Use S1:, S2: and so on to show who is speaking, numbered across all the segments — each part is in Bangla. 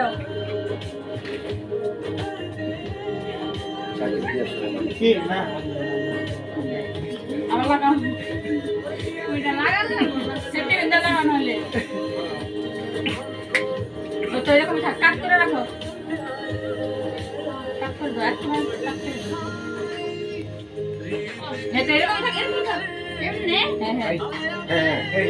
S1: দাও।
S2: কি? না।
S1: আমার লাগাও ওইটা লাগালে সেফটি বিন্দা লাগানো হলে। তো এরকম থাক কাট করে রাখো। কাট করে দাও একটু কাট করে দাও। হ্যাঁ এরকম থাক এরকম থাক। এমনি? হ্যাঁ হ্যাঁ।
S2: হ্যাঁ এই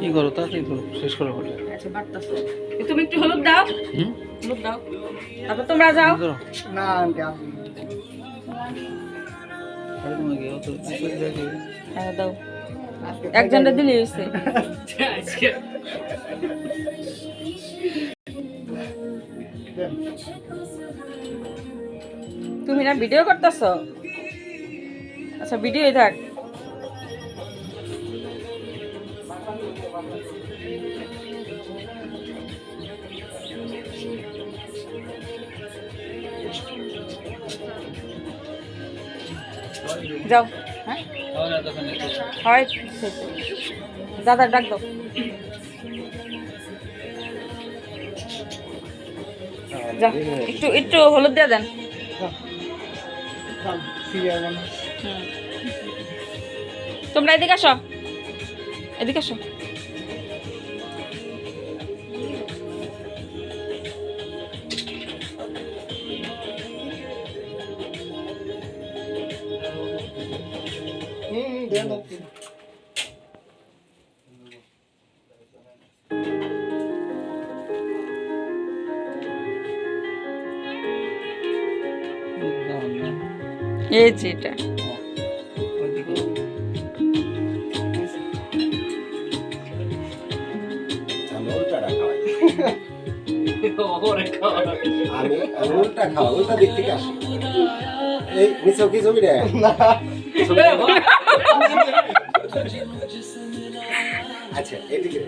S3: কি করো তাড়াতাড়ি করো শেষ করে বলে
S1: আচ্ছা বাড়তাছে। তুমি একটু হলুদ দাও। হলুদ দাও। তারপর তোমরা যাও।
S2: না আন্টি
S1: হ্যাঁ দাও। একজনটা দিলে হয়েছে। তুমি না ভিডিও করতেছ? আচ্ছা ভিডিওই থাক। যাও। হ্যাঁ? হয় দাদা ডাক একটু একটু হলুদ দিয়ে দেন। তোমরা এদিকে আসো। এদিকে আসো।
S4: কি ছবি রে আচ্ছা এদিকে।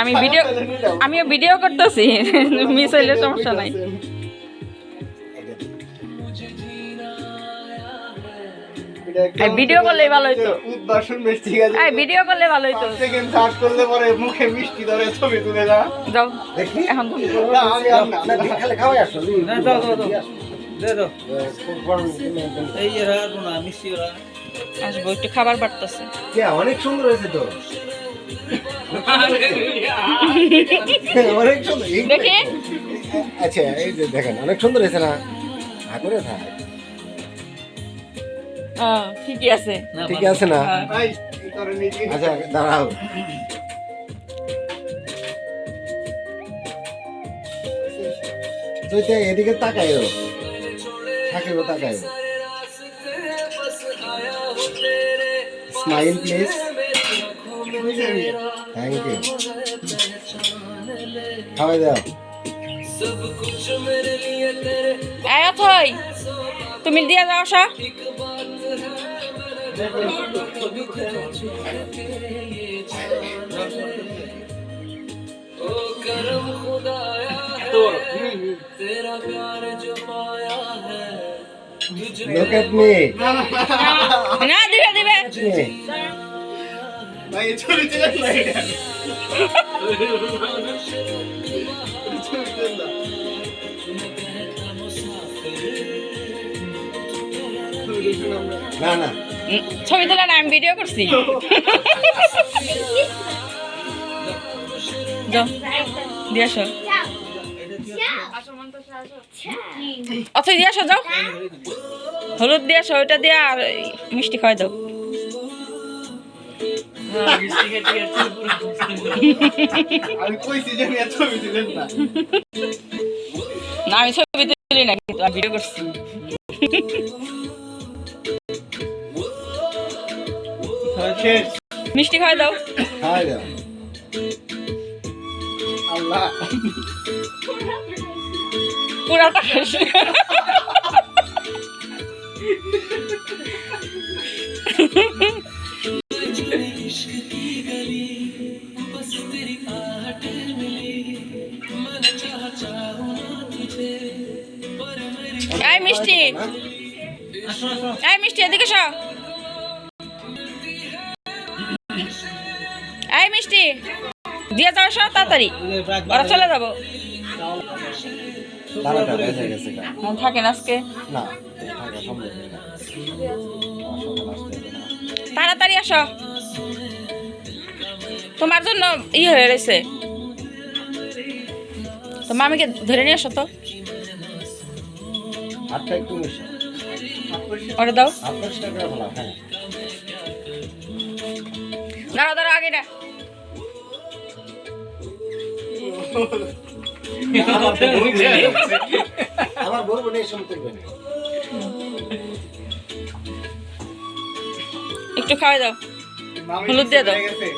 S1: আমি ভিডিও আমিও ভিডিও করতেছি। মিস হইলে সমস্যা নাই। এই ভিডিও করলেই ভালো হইতো।
S2: উদ্বাসন বেশ ঠিক
S1: এই ভিডিও করলে ভালো হইতো।
S2: সেকেন্ড থার্ড করলে পরে মুখে মিষ্টি ধরে ছবি তুলে না
S1: যাও এখন তুমি
S2: না আমি আর না।
S4: না খালে খাওয়াই আসো
S3: না দাও দাও দাও দে দাও
S4: খুব গরম তুমি একদম
S3: এই এরা না মিষ্টি ওরা।
S1: আসব একটু খাবার বাড়তেছে।
S4: কে অনেক সুন্দর হয়েছে তো। অনেক সুন্দর এই-
S1: দেখি।
S4: আচ্ছা এই যে দেখেন অনেক সুন্দর হয়েছে না? হাতুরে থাক
S1: ঠিকই আছে।
S3: না
S4: ঠিক আছে না?
S1: হ্যাঁ।
S4: আচ্ছা দাঁড়াও। চৈতে এদিকে তাকাইও থাকিব তাকাইও স্মাইল প্লিজ থ্যাংক ইউ খাওয়াই দাও।
S1: এই অথই তুমি দিয়ে যাও সা
S4: লুক এট মি
S1: না দিবে দিবে
S2: না এটা ছবি তুলে না ছবি তুলে না
S4: না। না
S1: উম, ছবি তোলা না আমি ভিডিও করছি। যাও দিয়ে আসো। অথই দিয়ে যাও। হলুদ দিয়ে আসো ওইটা দিয়ে আর মিষ্টি খাওয়াই দাও।
S2: না।
S1: আমি ছবি তুলি না কিন্তু আমি ভিডিও করছি। মিষ্টি খাওয়াই দাও।
S2: আল্লাহ।
S1: পুরাটা এই মিষ্টি।
S3: আসো
S1: মিষ্টি এদিকে সব এই মিষ্টি দিয়ে যাও সব তাড়াতাড়ি। ওরা চলে যাব। থাকেন আজকে? তাড়াতাড়ি আসো। তোমার জন্য ই হয়ে রয়েছে। তো মামিকে ধরে নিয়ে আসো তো।
S4: একটু
S1: ওটা দাও।
S4: হ্যাঁ।
S1: আগে না
S4: আমার বলব
S1: একটু দাও। হলুদ দিয়ে দাও।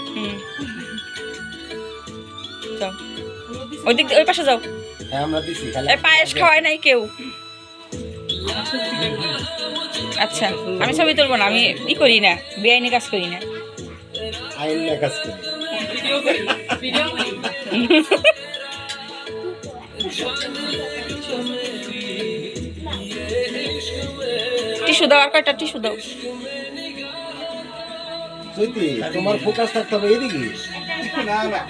S1: হুম। ওই দিক ওই পাশে যাও।
S4: হ্যাঁ আমরা দিছি খালি
S1: পায়েস খাওয়াই নাই কেউ। আচ্ছা আমি ছবি তুলবো না আমি ই করি না বেআইনি কাজ করি না।
S4: আইন কাজ করি।
S1: টিস্যু দাও আর কয়টা টিস্যু দাও?
S4: তোমার ফোকাস থাকতে হবে এদিকে
S2: না না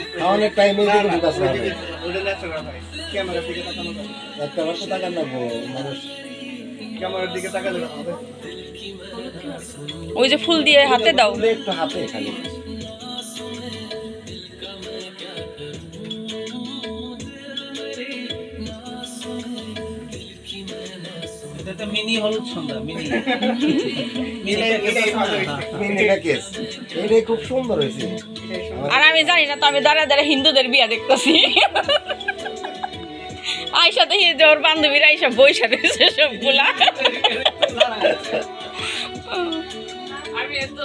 S4: টাইমে ফোকাস রাখবে
S2: ক্যামেরার দিকে তাকানো যাবে না।
S4: একটা বছর টাকা নেব মানুষ।
S2: ক্যামেরার দিকে তাকালে
S1: ওই যে ফুল দিয়ে হাতে দাও।
S4: একটু হাতে খালি।
S3: এটা তো মিনি হলুদ সন্ধ্যা মিনি। মিনি।
S4: মিনিটা কেস। এটাই খুব সুন্দর হয়েছে।
S1: আর আমি জানি না তো আমি দাঁড়া দাঁড়া হিন্দুদের বিয়া দেখতেছি। আয়সা দেখি যে ওর বান্ধবীরা আইসা বইসা রয়েছে সবগুলা। আমি এত